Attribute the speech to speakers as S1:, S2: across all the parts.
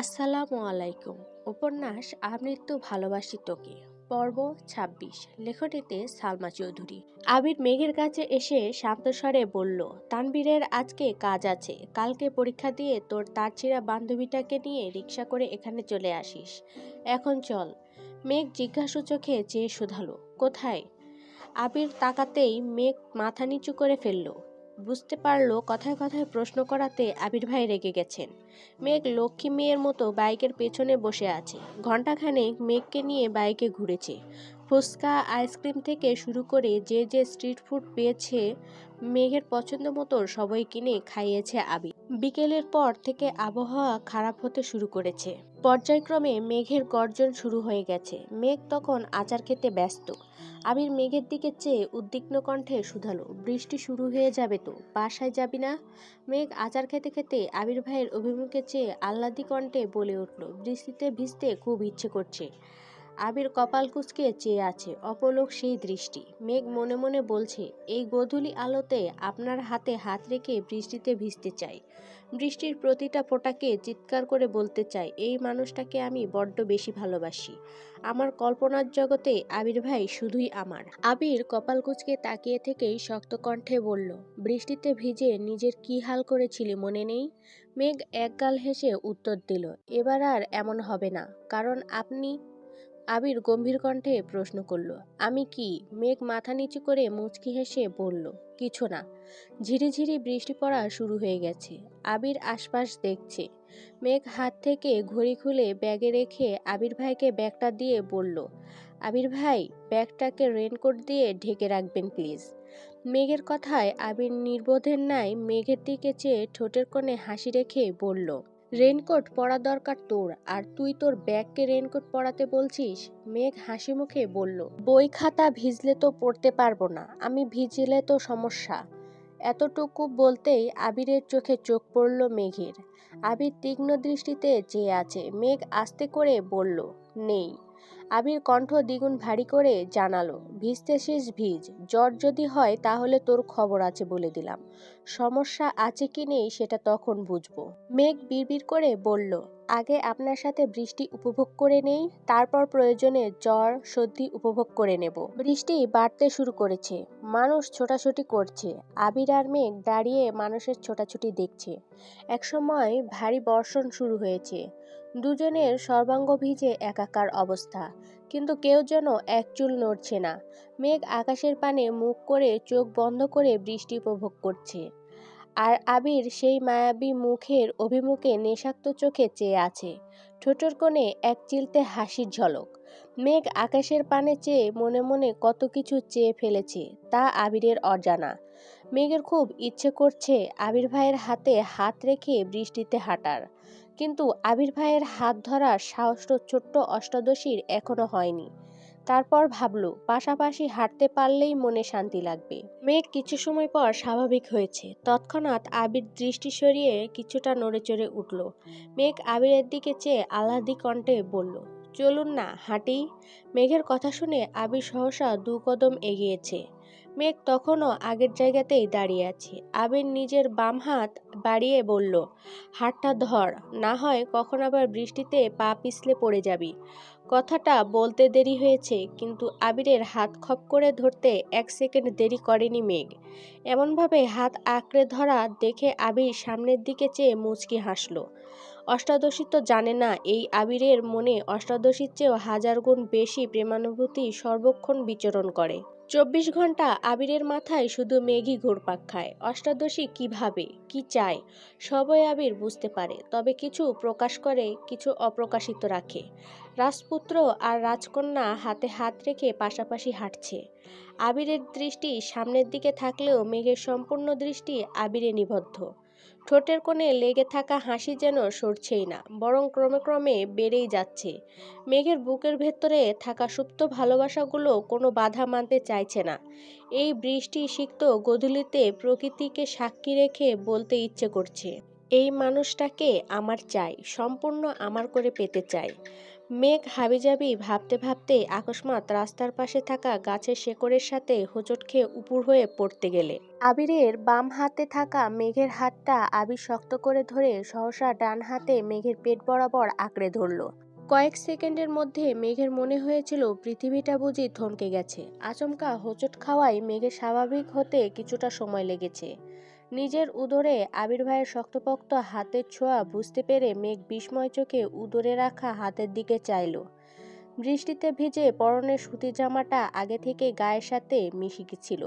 S1: আসসালামু আলাইকুম। উপন্যাস আমৃত্যু ভালোবাসি তোকে। পর্ব ২৬ লেখটিতে সালমা চৌধুরী। আবির মেঘের কাছে এসে শান্তস্বরে বলল তানবীরের আজকে কাজ আছে। কালকে পরীক্ষা দিয়ে তোর তার ছিঁড়া বান্ধবীটাকে নিয়ে রিক্সা করে এখানে চলে আসিস। এখন চল। মেঘ জিজ্ঞাসু চোখে চেয়ে শুধালো, কোথায়? আবির তাকাতেই মেঘ মাথা নিচু করে ফেলল বুঝতে পারল কথায় কথায় প্রশ্ন করাতে আবির ভাই রেগে গেছেন। মেঘ লক্ষ্মী মেয়ের মতো বাইকের পেছনে বসে আছে। ঘণ্টাখানেক মেঘকে নিয়ে বাইকে ঘুরেছে। ফুচকা, আইসক্রিম থেকে শুরু করে যে যে স্ট্রিট ফুড পেয়েছে, মেঘের পছন্দ মতো সবাই কিনে খাইয়েছে আবির। বিকেলের পর থেকে আবহাওয়া খারাপ হতে শুরু করেছে। পর্যায়ক্রমে মেঘের গর্জন শুরু হয়ে গেছে। মেঘ তখন আচার খেতে ব্যস্ত। আবির মেঘের দিকে চেয়ে উদ্বিগ্ন কণ্ঠে শুধালো, বৃষ্টি শুরু হয়ে যাবে তো, বাসায় যাবি না? মেঘ আচার খেতে খেতে আবির ভাইয়ের অভিমুখে চেয়ে আহ্লাদি কণ্ঠে বলে উঠল, বৃষ্টিতে ভিজতে খুব ইচ্ছে করছে। আবির কপাল কুচকে চেয়ে আছে, অপলোক সেই দৃষ্টি। মেঘ মনে মনে বলছে, এই গোধূলি আলোতে আপনার হাতে হাত রেখে বৃষ্টিতে ভিজতে চাই। বৃষ্টির প্রতিটা ফোঁটাকে চিৎকার করে বলতে চাই, এই মানুষটাকে আমি বড্ড বেশি ভালোবাসি। আমার কল্পনার জগতে আবির ভাই শুধুই আমার। আবির কপাল কুচকে তাকিয়ে থেকেই শক্ত কণ্ঠে বলল, বৃষ্টিতে ভিজে নিজের কি হাল করেছিলি মনে নেই? মেঘ একগাল হেসে উত্তর দিল, এবার আর এমন হবে না, কারণ আপনি আবির গম্ভীর কণ্ঠে প্রশ্ন করল, আমি কি? মেঘ মাথা নিচু করে মুচকি হেসে বলল, কিছু না। ঝিরিঝিরি বৃষ্টি পড়া শুরু হয়ে গেছে। আবির আশপাশ দেখছে মেঘ হাত থেকে ঘড়ি খুলে ব্যাগে রেখে আবির ভাইকে ব্যাগটা দিয়ে বলল, আবির ভাই, ব্যাগটাকে রেনকোট দিয়ে ঢেকে রাখবেন প্লিজ মেঘের কথায় আবির নির্বোধের ন্যায় মেঘের দিকে চেয়ে ঠোঁটের কোণে হাসি রেখে বলল রেনকোট পরা দরকার তোর, আর তুই তোর ব্যাগকে রেনকোট পরাতে বলছিস? মেঘ হাসি মুখে বলল, বই খাতা ভিজলে তো পড়তে পারব না, আমি ভিজলে তো সমস্যা। এতটুকু বলতেই আবিরের চোখে চোখ পড়ল মেঘের। আবির তীক্ষ্ণ দৃষ্টিতে চেয়ে আছে। মেঘ আস্তে করে বলল, নেই। আবির কণ্ঠ দ্বিগুণ ভারী করে জানালো, ভিজতে শেষ ভিজ, জ্বর যদি হয় তাহলে তোর খবর আছে বলে দিলাম। সমস্যা আছে কি নেই সেটা তখন বুঝব। মেঘ বিড়বিড় করে বলল, আগে আপনার সাথে বৃষ্টি উপভোগ করে নেই, তারপর প্রয়োজনে জ্বর, সর্দি উপভোগ করে নেব। বৃষ্টি বাড়তে শুরু করেছে, মানুষ ছোটাছুটি করছে। আবির আর মেঘ দাঁড়িয়ে মানুষের ছোটাছুটি দেখছে। একসময় ভারী বর্ষণ শুরু হয়েছে। দুজনের সর্বাঙ্গ ভিজে একাকার অবস্থা। কিন্তু কেউ যেন এক চুল নড়ছে না। মেঘ আকাশের পানে মুখ করে চোখ বন্ধ করে বৃষ্টি উপভোগ করছে। আর আবির সেই মায়াবী মুখের অভিমুখে নেশাক্ত চোখে চেয়ে আছে। ঠোঁটের কোণে এক চিলতে হাসির ঝলক। মেঘ আকাশের পানে চেয়ে মনে মনে কত কিছু চেয়ে ফেলেছে, তা আবিরের অজানা। মেঘের খুব ইচ্ছে করছে আবির ভাইয়ের হাতে হাত রেখে বৃষ্টিতে হাঁটার। কিন্তু আবির ভাইয়ের হাত ধরার সাহস ছোট্ট অষ্টাদশীর এখনও হয়নি। তারপর ভাবল, পাশাপাশি হাঁটতে পারলেই মনে শান্তি লাগবে। মেঘ কিছু সময় পর স্বাভাবিক হয়েছে। তৎক্ষণাৎ আবির দৃষ্টি সরিয়ে কিছুটা নড়ে চড়ে উঠল। মেঘ আবিরের দিকে চেয়ে আহ্লাদি কণ্ঠে বলল, চলুন না, হাঁটি। মেঘের কথা শুনে আবির সহসা দু কদম এগিয়েছে। মেঘ তখনও আগের জায়গাতেই দাঁড়িয়ে আছে। আবির নিজের বাম হাত বাড়িয়ে বলল, হাতটা ধর, না হয় কখন আবার বৃষ্টিতে পা পিছলে পড়ে যাবি। কথাটা বলতে দেরি হয়েছে, কিন্তু আবিরের হাত খপ করে ধরতে এক সেকেন্ড দেরি করেনি মেঘ। এমনভাবে হাত আঁকড়ে ধরা দেখে আবির সামনের দিকে চেয়ে মুচকি হাসল। অষ্টাদশী তো জানে না, এই আবিরের মনে অষ্টাদশীর চেয়েও হাজার গুণ বেশি প্রেমানুভূতি সর্বক্ষণ বিচরণ করে। চব্বিশ ঘণ্টা আবিরের মাথায় শুধু মেঘই ঘুরপাক খায়। অষ্টাদশী কীভাবে কি চায়, সবই আবির বুঝতে পারে, তবে কিছু প্রকাশ করে, কিছু অপ্রকাশিত রাখে। রাজপুত্র আর রাজকন্যা হাতে হাত রেখে পাশাপাশি হাঁটছে। আবিরের দৃষ্টি সামনের দিকে থাকলেও মেঘের সম্পূর্ণ দৃষ্টি আবিরে নিবদ্ধ। ঠোঁটের কোণে লেগে থাকা হাসি যেন সরছেই না, বরং ক্রমে ক্রমে বেড়েই যাচ্ছে। মেঘের বুকের ভেতরে থাকা সুপ্ত ভালোবাসাগুলো কোনো বাধা মানতে চাইছে না। এই বৃষ্টি সিক্ত গধূলিতে প্রকৃতিকে সাক্ষী রেখে বলতে ইচ্ছে করছে, এই মানুষটাকে আমার চাই, সম্পূর্ণ আমার করে পেতে চাই। মেঘ হাবিজাবি ভাবতে ভাবতে আকস্মাৎ রাস্তার পাশে থাকা গাছের শেকড়ের সাথে হোঁচট খেয়ে উপুর হয়ে পড়তে গেলে। আবিরের বাম হাতে থাকা মেঘের হাতটা আবির শক্ত করে ধরে সহসা ডান হাতে মেঘের পেট বরাবর আঁকড়ে ধরল। কয়েক সেকেন্ডের মধ্যে মেঘের মনে হয়েছিল পৃথিবীটা বুঝি থমকে গেছে। আচমকা হোঁচট খাওয়ায় মেঘের স্বাভাবিক হতে কিছুটা সময় লেগেছে। নিজের উদরে আবির ভাইয়ের শক্তপোক্ত হাতের ছোঁয়া বুঝতে পেরে মেঘ বিস্ময় চোখে উদরে রাখা হাতের দিকে চাইল। বৃষ্টিতে ভিজে পরনের সুতির জামাটা আগে থেকে গায়ের সাথে মিশে গেছিল।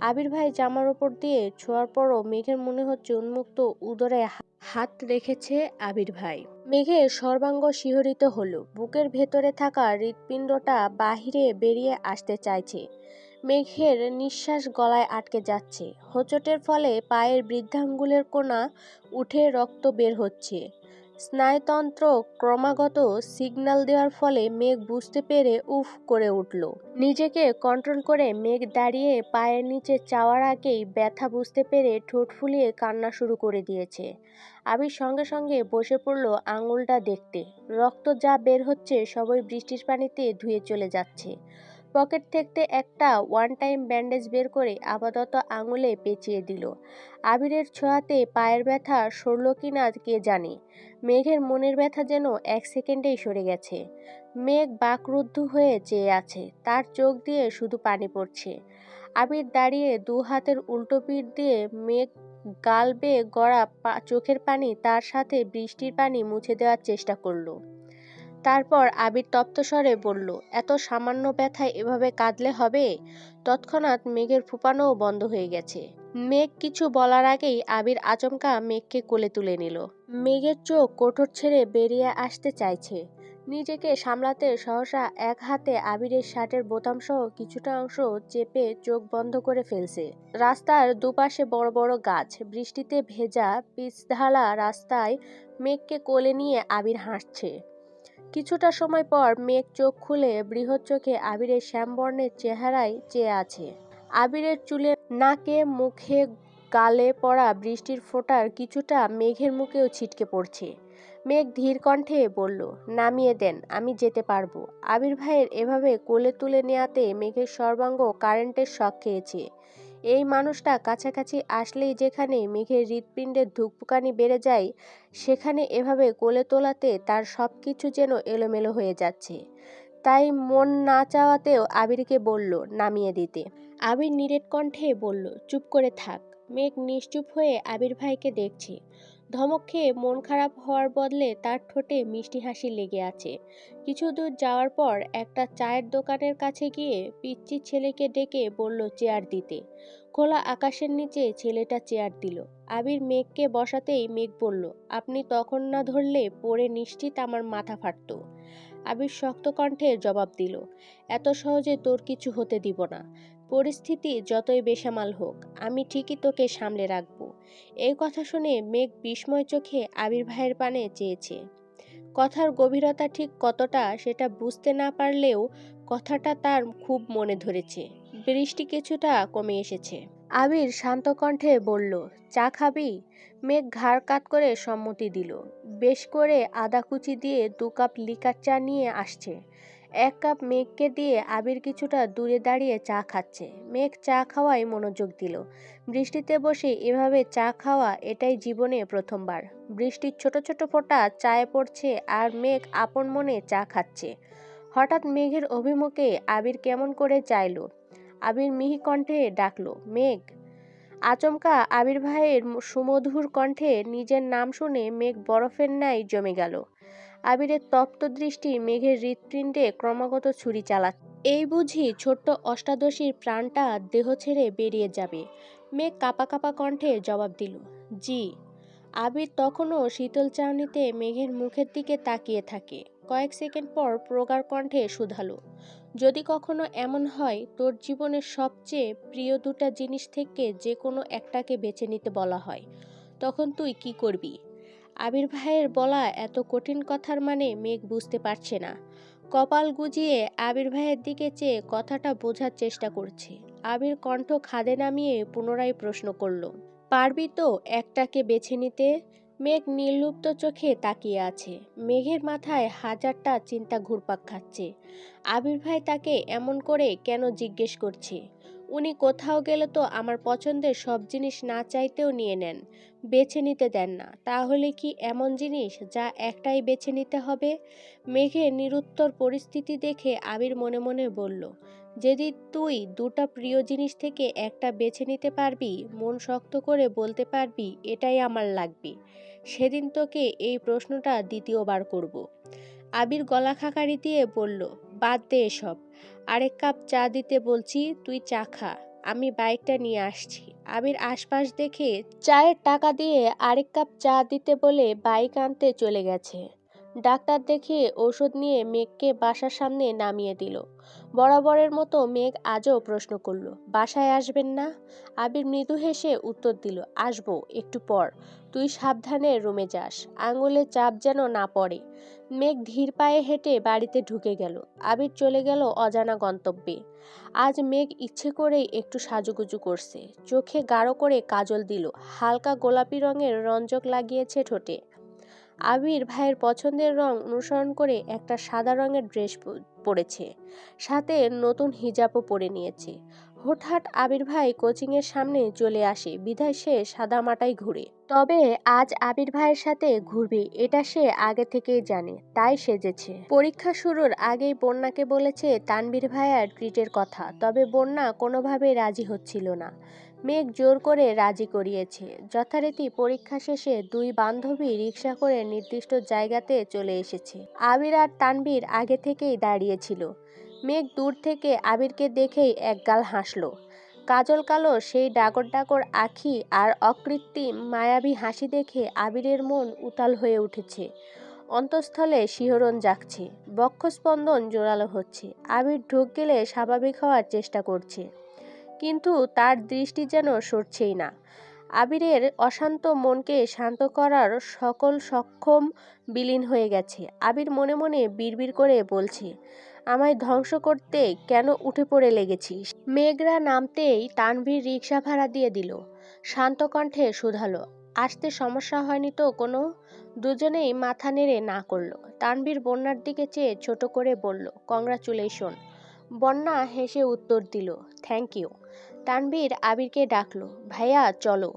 S1: আবির ভাই জামার ওপর দিয়ে ছোঁয়ার পরও মেঘের মনে হচ্ছে উন্মুক্ত উদরে হাত রেখেছে আবির ভাই মেঘের সর্বাঙ্গ শিহরিত হলো। বুকের ভেতরে থাকা হৃৎপিণ্ডটা বাহিরে বেরিয়ে আসতে চাইছে। মেঘের নিঃশ্বাস গলায় আটকে যাচ্ছে। হোঁচটের ফলে পায়ের বৃদ্ধাঙ্গুলের কোনা উঠে রক্ত বের হচ্ছে। স্নায়ুতন্ত্র ক্রমাগত সিগন্যাল দেওয়ার ফলে মেঘ বুঝতে পেরে উফ করে উঠল। নিজেকে কন্ট্রোল করে মেঘ দাঁড়িয়ে পায়ের নিচে চাওয়ার আগেই ব্যথা বুঝতে পেরে ঠোঁট ফুলিয়ে কান্না শুরু করে দিয়েছে। আবির সঙ্গে সঙ্গে বসে পড়ল আঙুলটা দেখতে। রক্ত যা বের হচ্ছে সবই বৃষ্টির পানিতে ধুয়ে চলে যাচ্ছে। পকেট থেকে একটা ওয়ান টাইম ব্যান্ডেজ বের করে আপাতত আঙুলে পেঁচিয়ে দিল। আবিরের ছোঁয়াতে পায়ের ব্যথা সরল কিনা কে জানে? মেঘের মনের ব্যথা যেন এক সেকেন্ডেই সরে গেছে। মেঘ বাকরুদ্ধ হয়ে চেয়ে আছে, তার চোখ দিয়ে শুধু পানি পড়ছে। আবির দাঁড়িয়ে দু হাতের উল্টো পিঠ দিয়ে মেঘ গাল বেয়ে গড়া চোখের পানি তার সাথে বৃষ্টির পানি মুছে দেওয়ার চেষ্টা করল। তারপর আবির তপ্ত স্বরে বলল, এত সামান্য ব্যথায় এভাবে কাঁদলে হবে? তৎক্ষণাৎ মেঘের ফুপানোও বন্ধ হয়ে গেছে। মেঘ কিছু বলার আগেই আবির আচমকা মেঘকে কোলে তুলে নিল। মেঘের চোখ কোঠর ছেড়ে বেরিয়ে আসতে চাইছে। নিজেকে সামলাতে সহসা এক হাতে আবিরের শার্টের বোতাম সহ কিছুটা অংশ চেপে চোখ বন্ধ করে ফেলছে। রাস্তার দুপাশে বড় বড় গাছ, বৃষ্টিতে ভেজা পিচঢালা রাস্তায় মেঘকে কোলে নিয়ে আবির হাসছে। কিছুটা সময় পর মেঘ চোখ খুলে বৃহৎ চোখে আবিরের শ্যামবর্ণের চেহারায় চেয়ে আছে। আবিরের চুলে, নাকে, মুখে, গালে পড়া বৃষ্টির ফোঁটার কিছুটা মেঘের মুখেও ছিটকে পড়ছে। মেঘ ধীর কণ্ঠে বলল, নামিয়ে দেন, আমি যেতে পারব। আবির ভাইয়ের এভাবে কোলে তুলে নেয়াতে মেঘের সর্বাঙ্গ কারেন্টের শখ খেয়েছে। এই মানুষটা কাছাকাছি আসলেই যেখানে মেঘের হৃৎপিণ্ডের ধূপকানি বেড়ে যায়, সেখানে এভাবে কোলে তোলাতে তার সব কিছু যেন এলোমেলো হয়ে যাচ্ছে। তাই মন না চাওয়াতেও আবিরকে বলল, নামিয়ে দিতে। আবির নিরেট কণ্ঠে বলল, চুপ করে থাক। মেঘ নিশ্চুপ হয়ে আবির ভাইকে দেখছে। ধমক খেয়ে মন খারাপ হওয়ার বদলে তার ঠোঁটে মিষ্টি হাসি লেগে আছে। কিছু দূর যাওয়ার পর একটা চায়ের দোকানের কাছে গিয়ে পিচ্চি ছেলেকে ডেকে বলল চেয়ার দিতে। খোলা আকাশের নিচে ছেলেটা চেয়ার দিল। আবির মেঘকে বসাতেই মেঘ বলল, আপনি তখন না ধরলে পড়ে নিশ্চিত আমার মাথা ফাটত। আবির শক্ত কণ্ঠে জবাব দিল, এত সহজে তোর কিছু হতে দিব না। পরিস্থিতি যতই বেসামাল হোক, আমি ঠিকই তোকে সামলে রাখব। এই কথা শুনে মেঘ বিস্ময় চোখে আবির ভাইয়ের পানে চেয়েছে। কথার গভীরতা ঠিক কতটা সেটা বুঝতে না পারলেও কথাটা তার খুব মনে ধরেছে। বৃষ্টি কিছুটা কমে এসেছে। আবির শান্ত কণ্ঠে বলল, চা খাবি? মেঘ ঘাড় কাত করে সম্মতি দিল। বেশ করে আদা কুচি দিয়ে দু কাপ লিকার চা নিয়ে আসছে। এক কাপ মেঘকে দিয়ে আবির কিছুটা দূরে দাঁড়িয়ে চা খাচ্ছে। মেঘ চা খাওয়ায় মনোযোগ দিল। বৃষ্টিতে বসে এভাবে চা খাওয়া এটাই জীবনে প্রথমবার। বৃষ্টির ছোট ছোট ফোঁটা চায়ে পড়ছে আর মেঘ আপন মনে চা খাচ্ছে। হঠাৎ মেঘের অভিমুখে আবির কেমন করে চাইল। আবির মিহি কণ্ঠে ডাকলো, মেঘ! আচমকা আবির ভাইয়ের সুমধুর কণ্ঠে নিজের নাম শুনে মেঘ বরফের ন্যায় জমে গেল। আবিরের তপ্ত দৃষ্টি মেঘের হৃৎপিণ্ডে ক্রমাগত ছুরি চালাচ্ছে এই বুঝি ছোট্ট অষ্টাদশীর প্রাণটা দেহ ছেড়ে বেরিয়ে যাবে। মেঘ কাপা কাপা কণ্ঠে জবাব দিল, জি। আবির তখনও শীতল চাউনিতে মেঘের মুখের দিকে তাকিয়ে থাকে। কয়েক সেকেন্ড পর প্রগার কণ্ঠে শুধালো, যদি কখনো এমন হয়, তোর জীবনের সবচেয়ে প্রিয় দুটা জিনিস থেকে যে কোনো একটাকে বেছে নিতে বলা হয়। তখন তুই কি করবি? আবির ভাইয়ের বলা এত কঠিন কথার মানে মেঘ বুঝতে পারছে না। কপাল গুজিয়ে আবির ভাইয়ের দিকে চেয়ে কথাটা বোঝার চেষ্টা করছে। আবির কণ্ঠ খাদে নামিয়ে পুনরায় প্রশ্ন করল, পারবি তো একটাকে বেছে নিতে? মেঘ নির্লুপ্ত চোখে তাকিয়ে আছে। মেঘের মাথায় হাজারটা চিন্তা ঘুরপাক খাচ্ছে। আবির ভাই তাকে এমন করে কেন জিজ্ঞেস করছে? উনি কোথাও গেলে তো আমার পছন্দের সব জিনিস না চাইতেও নিয়ে নেন, বেছে নিতে দেন না। তাহলে কি এমন জিনিস যা একটাই বেছে নিতে হবে? মেঘে নিরুত্তর পরিস্থিতি দেখে আবির মনে মনে বলল, যদি তুই দুটা প্রিয় জিনিস থেকে একটা বেছে নিতে পারবি, মন শক্ত করে বলতে পারবি, এটাই আমার লাগবে। সেদিন তোকে এই প্রশ্নটা দ্বিতীয়বার করব। আবির গলা খাকারি দিয়ে বলল, বাদ দে এসব। আরেক কাপ চা দিতে বলছি, তুই চা খা। আমি বাইকটা নিয়ে আসছি। আবির আশপাশ দেখে চায়ের টাকা দিয়ে আরেক কাপ চা দিতে বলে বাইক আনতে চলে গেছে। ডাক্তার দেখিয়ে ওষুধ নিয়ে মেঘকে বাসার সামনে নামিয়ে দিল। বরাবরের মতো মেঘ আজও প্রশ্ন করল, বাসায় আসবেন না? আবির মৃদু হেসে উত্তর দিল, আসব, একটু পর। তুই সাবধানে রুমে যাস, আঙুলে চাপ যেন না পড়ে। মেঘ ধীর পায়ে হেঁটে বাড়িতে ঢুকে গেল। আবির চলে গেল অজানা গন্তব্যে। আজ মেঘ ইচ্ছে করেই একটু সাজুগুজু করছে। চোখে গাঢ় করে কাজল দিল, হালকা গোলাপি রঙের রঞ্জক লাগিয়েছে ঠোঁটে। আবির ভাইয়ের পছন্দের রং অনুসরণ করে একটা সাদা রঙের ড্রেস পরেছে। সাথে নতুন হিজাবও পরে নিয়েছে। হঠাৎ আবির ভাই কোচিংয়ের সামনে চলে আসে। বিধায় সে সাদা মাটাই ঘুরে। তবে আজ আবির ভাইয়ের সাথে ঘুরবে, এটা সে আগে থেকেই জানে, তাই সেজেছে। পরীক্ষা শুরুর আগেই বন্যাকে বলেছে তানবীর ভাইয়ার ট্রিটের কথা। তবে বন্যা কোনোভাবেই রাজি হচ্ছিল না। মেঘ জোর করে রাজি করিয়েছে। যথারীতি পরীক্ষা শেষে দুই বান্ধবী রিক্সা করে নির্দিষ্ট জায়গাতে চলে এসেছে। আবির আর তানবীর আগে থেকেই দাঁড়িয়েছিল। মেঘ দূর থেকে আবিরকে দেখেই একগাল হাসল। কাজল কালো সেই ডাগর ডাগর আখি আর অকৃত্রিম মায়াবী হাসি দেখে আবিরের মন উতাল হয়ে উঠেছে। অন্তঃস্থলে শিহরণ জাগছে। বক্ষস্পন্দন জোরালো হচ্ছে। আবির ঢুক গেলে স্বাভাবিক হওয়ার চেষ্টা করছে। কিন্তু তার দৃষ্টি যেন সরছেই না। আবিরের অশান্ত মনকে শান্ত করার সকল সক্ষম বিলীন হয়ে গেছে। আবির মনে মনে বিড়বিড় করে বলছে, আমায় ধ্বংস করতে কেন উঠে পড়ে লেগেছিস? মেঘরা নামতেই তানভীর রিক্সা ভাড়া দিয়ে দিল। শান্ত কণ্ঠে শুধালো, আসতে সমস্যা হয়নি তো কোনো? দুজনেই মাথা নেড়ে না করল। তানভীর বন্যার দিকে চেয়ে ছোট করে বলল, কংগ্রাচুলেশন। বন্যা হেসে উত্তর দিল, থ্যাংক ইউ। তানভীর আবিরকে ডাকলো, ভাইয়া, চলো।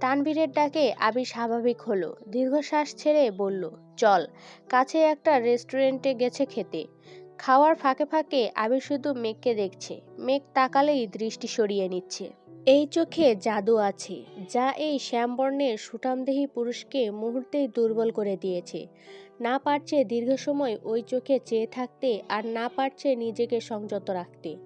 S1: তানবীরের ডাকে আবির স্বাভাবিক হলো, দীর্ঘশ্বাস ছেড়ে বলল, চল। কাছে একটা রেস্টুরেন্টে গেছে খেতে। খাওয়ার ফাঁকে ফাঁকে আবির শুধু মেঘকে দেখছে, মেঘ তাকালেই দৃষ্টি সরিয়ে নিচ্ছে। এই চোখে জাদু আছে, যা এই শ্যামবর্ণের সুঠামদেহী পুরুষকে মুহূর্তেই দুর্বল করে দিয়েছে। না পারছে দীর্ঘ সময় ওই চোখে চেয়ে থাকতে আর না পারছে নিজেকে সংযত রাখতে।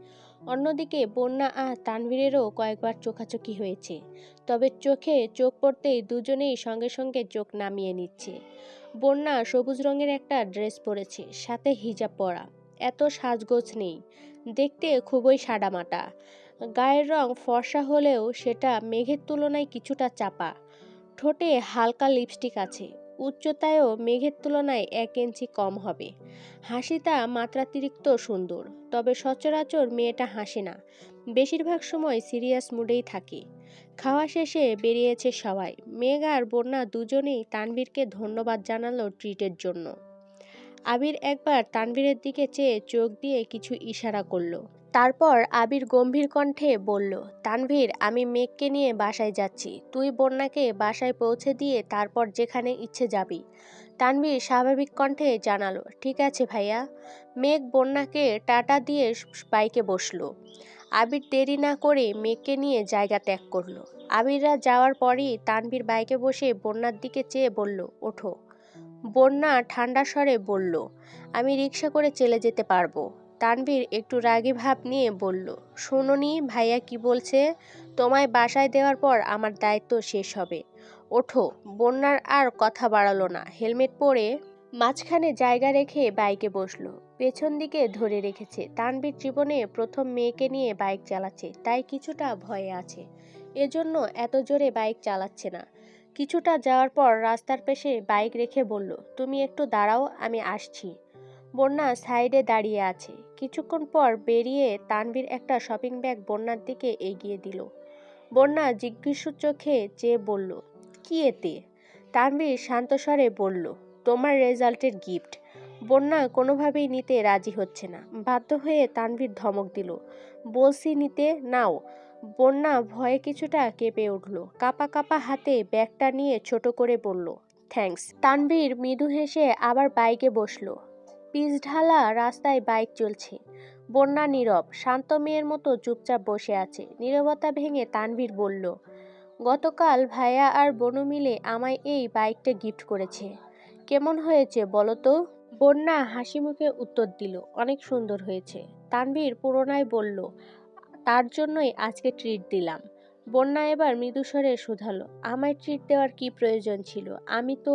S1: অন্যদিকে বন্যা আর তানভীরেরও কয়েকবার চোখাচোখি হয়েছে। তবে চোখে চোখ পড়তেই দুজনেই সঙ্গে সঙ্গে চোখ নামিয়ে নিচ্ছে। বন্যা সবুজ রঙের একটা ড্রেস পরেছে, সাথে হিজাব পরা। এত সাজগোজ নেই। দেখতে খুবই সাদামাটা। গায়ের রং ফর্সা হলেও সেটা মেঘের তুলনায় কিছুটা চাপা। ঠোঁটে হালকা লিপস্টিক আছে। উচ্চতায়ও মেঘের তুলনায় এক ইঞ্চি কম হবে। হাসিটা মাত্রাতিরিক্ত সুন্দর, তবে সচরাচর মেয়েটা হাসে না। বেশিরভাগ সময় সিরিয়াস মুডেই থাকে। খাওয়া শেষে বেরিয়েছে সবাই। মেঘ আর বন্যা দুজনেই তানবীরকে ধন্যবাদ জানালো ট্রিটের জন্য। আবির একবার তানবীরের দিকে চেয়ে চোখ দিয়ে কিছু ইশারা করল। তারপর আবির গম্ভীর কণ্ঠে বলল, তানভীর, আমি মেঘকে নিয়ে বাসায় যাচ্ছি। তুই বন্যাকে বাসায় পৌঁছে দিয়ে তারপর যেখানে ইচ্ছে যাবি। তানভীর স্বাভাবিক কণ্ঠে জানালো, ঠিক আছে ভাইয়া। মেঘ বন্যাকে টাটা দিয়ে বাইকে বসল। আবির দেরি না করে মেঘকে নিয়ে জায়গা ত্যাগ করল। আবিররা যাওয়ার পরই তানভীর বাইকে বসে বন্যার দিকে চেয়ে বলল, ওঠো। বন্যা ঠান্ডা স্বরে বলল, আমি রিক্সা করে চলে যেতে পারব। তানভীর একটু রাগী ভাব নিয়ে বলল, শোনোনি, ভাইয়া কি বলছে? তোমায় বাসায় দেওয়ার পর আমার দায়িত্ব শেষ হবে। ওঠো, বন্যার আর কথা বাড়ালো না। হেলমেট পরে মাঝখানে জায়গা রেখে বাইকে বসল, পেছন দিকে ধরে রেখেছে। তানভীর জীবনে প্রথম মেয়েকে নিয়ে বাইক চালাচ্ছে, তাই কিছুটা ভয়ে আছে। এজন্য এত জোরে বাইক চালাচ্ছে না। কিছুটা যাওয়ার পর রাস্তার পেশে বাইক রেখে বলল, তুমি একটু দাঁড়াও, আমি আসছি। বন্যা সাইডে দাঁড়িয়ে আছে। কিছুক্ষণ পর বেরিয়ে তানভীর একটা শপিং ব্যাগ বন্যার দিকে এগিয়ে দিল। বন্যা জিজ্ঞাসু চোখে চেয়ে বলল, কি এতে? তানভীর শান্ত স্বরে বলল, তোমার রেজাল্টের গিফট। বন্যা কোনোভাবেই নিতে রাজি হচ্ছে না। বাধ্য হয়ে তানভীর ধমক দিল, বলছি নিতে, নাও। বন্যা ভয়ে কিছুটা কেঁপে উঠল, কাপা কাপা হাতে ব্যাগটা নিয়ে ছোট করে বলল, থ্যাঙ্কস। তানভীর মৃদু হেসে আবার বাইকে বসল। পিচ ঢালা রাস্তায় বাইক চলছে। বন্যা নীরব, শান্ত মেয়ের মতো চুপচাপ বসে আছে। নীরবতা ভেঙে তানভীর বলল, গতকাল ভাইয়া আর বনু মিলে আমায় এই বাইকটা গিফট করেছে। কেমন হয়েছে বলো তো? বন্যা হাসি মুখে উত্তর দিল, অনেক সুন্দর হয়েছে। তানভীর পুরোনায় বলল, তার জন্যই আজকে ট্রিট দিলাম। বন্যা এবার মৃদুস্বরে শুধালো, আমায় ট্রিট দেওয়ার কি প্রয়োজন ছিল? আমি তো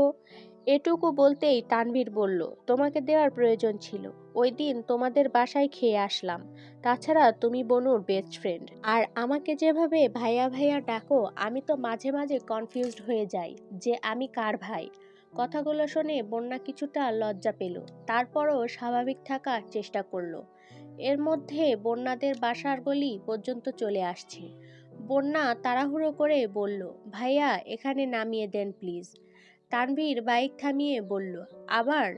S1: এটুকু বলতেই তানভীর বলল, তোমাকে দেওয়ার প্রয়োজন ছিল। ওই দিন তোমাদের বাসায় খেয়ে আসলাম। তাছাড়া তুমি বনুর বেস্ট ফ্রেন্ড আর আমাকে যেভাবে ভাইয়া ভাইয়া ডাকো, আমি তো মাঝে মাঝে কনফিউজড হয়ে যাই যে আমি কার ভাই? কথাগুলো শুনে বন্যা কিছুটা লজ্জা পেল। তারপরও স্বাভাবিক থাকার চেষ্টা করল। এর মধ্যে বন্যাদের বাসার গলি পর্যন্ত চলে আসছে। বন্যা তাড়াহুড়ো করে বলল, ভাইয়া, এখানে নামিয়ে দেন প্লিজ তানভীর বাইক থামিয়ে বলল, আবার?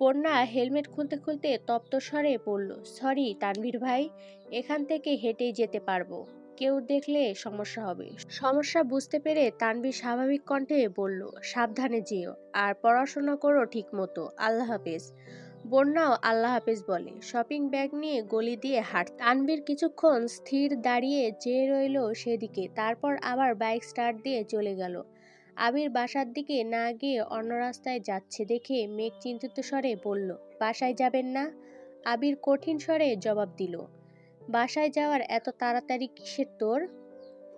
S1: বন্যা হেলমেট খুলতে খুলতে তপ্ত স্বরে বলল সরি তানভীর ভাই, এখান থেকে হেঁটেই যেতে পারব। কেউ দেখলে সমস্যা হবে। সমস্যা বুঝতে পেরে তানভীর স্বাভাবিক কণ্ঠে বলল, সাবধানে যেও আর পড়াশোনা করো ঠিক মতো আল্লাহ হাফেজ। বন্যাও আল্লাহ হাফেজ বলে, শপিং ব্যাগ নিয়ে গলি দিয়ে হাঁট তানভীর কিছুক্ষণ স্থির দাঁড়িয়ে চেয়ে রইল সেদিকে, তারপর আবার বাইক স্টার্ট দিয়ে চলে গেল। আবির বাসার দিকে না গিয়ে অন্য রাস্তায় যাচ্ছে দেখে মেঘ চিন্তিত স্বরে বলল, বাসায় যাবেন না? আবির কঠিন স্বরে জবাব দিল, বাসায় যাওয়ার এত তাড়াতাড়ি কিসের তোর?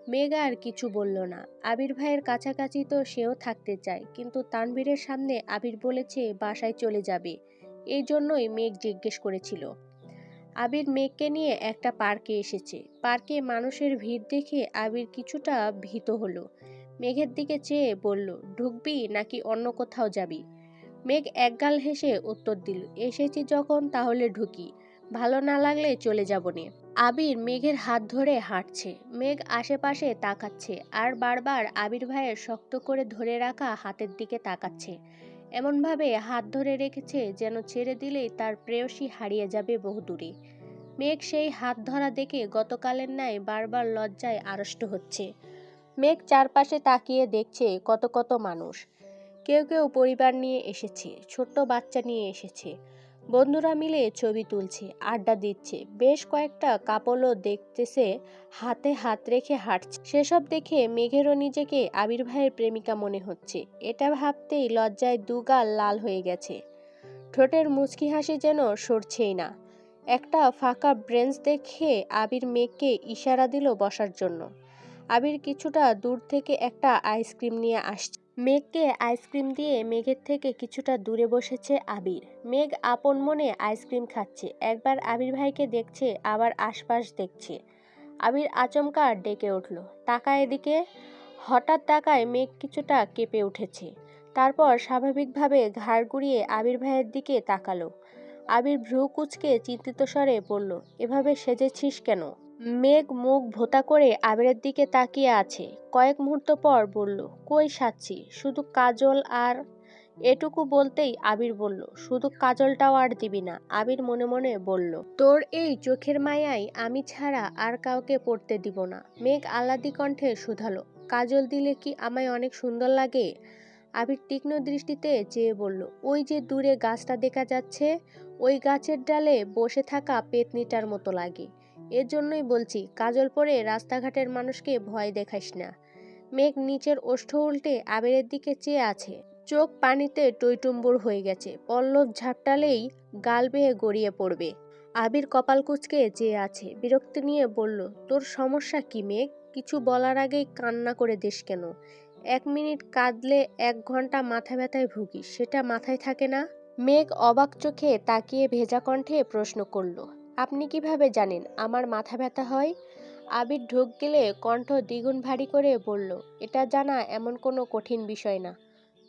S1: মেঘ আর কিছু বলল না, আবির ভাইয়ের কাছাকাছি তো সেও থাকতে চায়, কিন্তু তানবীরের সামনে আবির বলেছে, বাসায় চলে যাবে। এই জন্যই মেঘ জিজ্ঞেস করেছিল। আবির মেঘকে নিয়ে একটা পার্কে এসেছে, পার্কে মানুষের ভিড় দেখে আবির কিছুটা ভীত হলো। মেঘের দিকে চেয়ে বলল, ঢুকবি নাকি অন্য কোথাও যাবি? মেঘ একগাল হেসে উত্তর দিল, এসেছি যখন তাহলে ঢুকি। ভালো না লাগলে চলে যাব নে। আবির মেঘের হাত ধরে হাঁটছে। মেঘ আশেপাশে তাকাচ্ছে আর বারবার আবির ভাইয়ের শক্ত করে ধরে রাখা হাতের দিকে তাকাচ্ছে। এমনভাবে হাত ধরে রেখেছে যেন ছেড়ে দিলেই তার প্রেয়সী হারিয়ে যাবে বহুদূরে। মেঘ সেই হাত ধরা দেখে গতকালের ন্যায় বারবার লজ্জায় আড়ষ্ট হচ্ছে। মেঘ চারপাশে তাকিয়ে দেখছে কত কত মানুষ। কেউ কেউ পরিবার নিয়ে এসেছে, ছোট্ট বাচ্চা নিয়ে এসেছে। বন্ধুরা মিলে ছবি তুলছে, আড্ডা দিচ্ছে। বেশ কয়েকটা কাপলও দেখতেছে, হাতে হাত রেখে হাঁটছে। সেসব দেখে মেঘেরও নিজেকে আবির ভাইয়ের প্রেমিকা মনে হচ্ছে। এটা ভাবতেই লজ্জায় দুগাল লাল হয়ে গেছে। ঠোঁটের মুচকি হাসি যেন সরছেই না। একটা ফাঁকা ব্রেঞ্চ দেখে আবির মেঘকে ইশারা দিল বসার জন্য। আবির কিছুটা দূর থেকে একটা আইসক্রিম নিয়ে আসছে। মেঘকে আইসক্রিম দিয়ে মেঘের থেকে কিছুটা দূরে বসেছে আবির। মেঘ আপন মনে আইসক্রিম খাচ্ছে। একবার আবির ভাইকে দেখছে, আবার আশপাশ দেখছে। আবির আচমকা ডেকে উঠল। তাকা এদিকে। হঠাৎ তাকায় মেঘ কিছুটা কেঁপে উঠেছে। তারপর স্বাভাবিকভাবে ঘাড় গুড়িয়ে আবির ভাইয়ের দিকে তাকালো। আবির ভ্রু কুচকে চিন্তিত স্বরে বলল, এভাবে সেজেছিস কেন? মেঘ মুখ ভোতা করে আবিরের দিকে তাকিয়ে আছে। কয়েক মুহূর্ত পর বলল, কই সাচ্ছি? শুধু কাজল আর এটুকু বলতেই আবির বলল, শুধু কাজলটাও আর দিবি না। আবির মনে মনে বলল, তোর এই চোখের মায়াই আমি ছাড়া আর কাউকে পড়তে দিব না। মেঘ আহ্লাদি কণ্ঠে শুধালো, কাজল দিলে কি আমায় অনেক সুন্দর লাগে? আবির তীক্ষ্ণ দৃষ্টিতে চেয়ে বলল, ওই যে দূরে গাছটা দেখা যাচ্ছে, ওই গাছের ডালে বসে থাকা পেতনিটার মতো লাগে। এর জন্যই বলছি, কাজল পরে রাস্তাঘাটের মানুষকে ভয় দেখাস না। মেঘ নিচের ওষ্ঠ উল্টে আবিরের দিকে চেয়ে আছে। চোখ পানিতে টইটুম্বুর হয়ে গেছে। পল্লব ঝাপটালেই গাল বেয়ে গড়িয়ে পড়বে। আবির কপাল কুচকে চেয়ে আছে। বিরক্তি নিয়ে বলল, তোর সমস্যা কি মেঘ? কিছু বলার আগেই কান্না করে দিস কেন? এক মিনিট কাঁদলে এক ঘণ্টা মাথা ব্যথায় ভুগি সেটা মাথায় থাকে না? মেঘ অবাক চোখে তাকিয়ে ভেজা কণ্ঠে প্রশ্ন করল আপনি কীভাবে জানেন আমার মাথা ব্যথা হয়? আবির ঢোক গেলে কণ্ঠ দ্বিগুণ ভারী করে বলল, এটা জানা এমন কোনো কঠিন বিষয় না।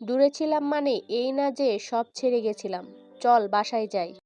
S1: দূরে ছিলাম মানে এই না যে সব ছেড়ে গেছিলাম। চল বাসায় যাই।